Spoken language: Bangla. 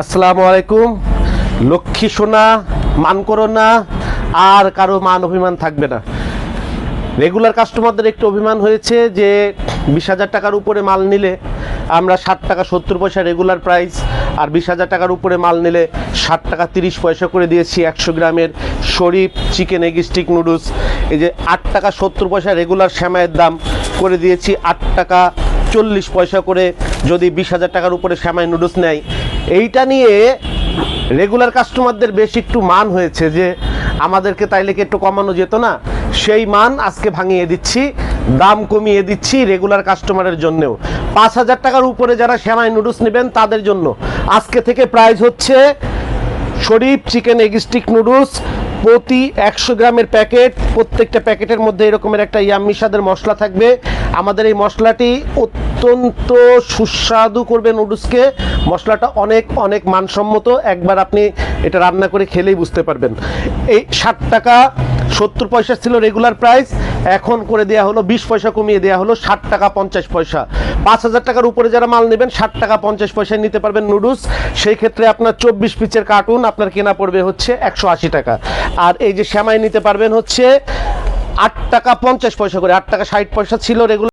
আসসালামু আলাইকুম। লক্ষ্মী সোনা, মান করো না, আর কারও মান অভিমান থাকবে না। রেগুলার কাস্টমারদের একটু অভিমান হয়েছে যে, বিশ হাজার টাকার উপরে মাল নিলে আমরা ষাট টাকা সত্তর পয়সা রেগুলার প্রাইস আর বিশ হাজার টাকার উপরে মাল নিলে ষাট টাকা তিরিশ পয়সা করে দিয়েছি একশো গ্রামের Sharif chicken egg stick noodles এই যে আট টাকা সত্তর পয়সা রেগুলার শ্যামাইয়ের দাম করে দিয়েছি, আট টাকা চল্লিশ পয়সা করে যদি বিশ হাজার টাকার উপরে শ্যামাই নুডলস নেয় এইটা নিয়ে রেগুলার কাস্টমারদের বেশ একটু মান হয়েছে যে আমাদেরকে তাইলে কি একটু কমানো যেত না? সেই মান আজকে ভাঙিয়ে দিচ্ছি, দাম কমিয়ে দিচ্ছি রেগুলার কাস্টমারের জন্যও। পাঁচ হাজার টাকার উপরে যারা শ্যামাই নুডলস নেবেন তাদের জন্য। আজকে থেকে প্রাইস হচ্ছে Sharif chicken egg stick noodles প্রতি একশো গ্রামের প্যাকেট। প্রত্যেকটা প্যাকেটের মধ্যে এরকমের একটা ইয়াম্মি মশলা থাকবে। আমাদের এই মশলাটি অত্যন্ত সুস্বাদু করবে নুডলসকে। মশলাটা অনেক অনেক মানসম্মত। একবার আপনি এটা রান্না করে খেলেই বুঝতে পারবেন। এই ষাট টাকা, সত্তর পয়সা ছিল রেগুলার প্রাইস এখন করে দেওয়া হলো, বিশ পয়সা কমিয়ে দেওয়া হলো, ষাট টাকা পঞ্চাশ পয়সা। পাঁচ হাজার টাকার উপরে যারা মাল নেবেন, ষাট টাকা পঞ্চাশ পয়সায় নিতে পারবেন নুডলস। সেই ক্ষেত্রে আপনার চব্বিশ পিচের কার্টুন, আপনার কেনা পড়বে হচ্ছে একশো আশি টাকা। আর এই যে শ্যামাই নিতে পারবেন হচ্ছে আট টাকা পঞ্চাশ পয়সা করে, আট টাকা ষাট পয়সা ছিল রেগুলার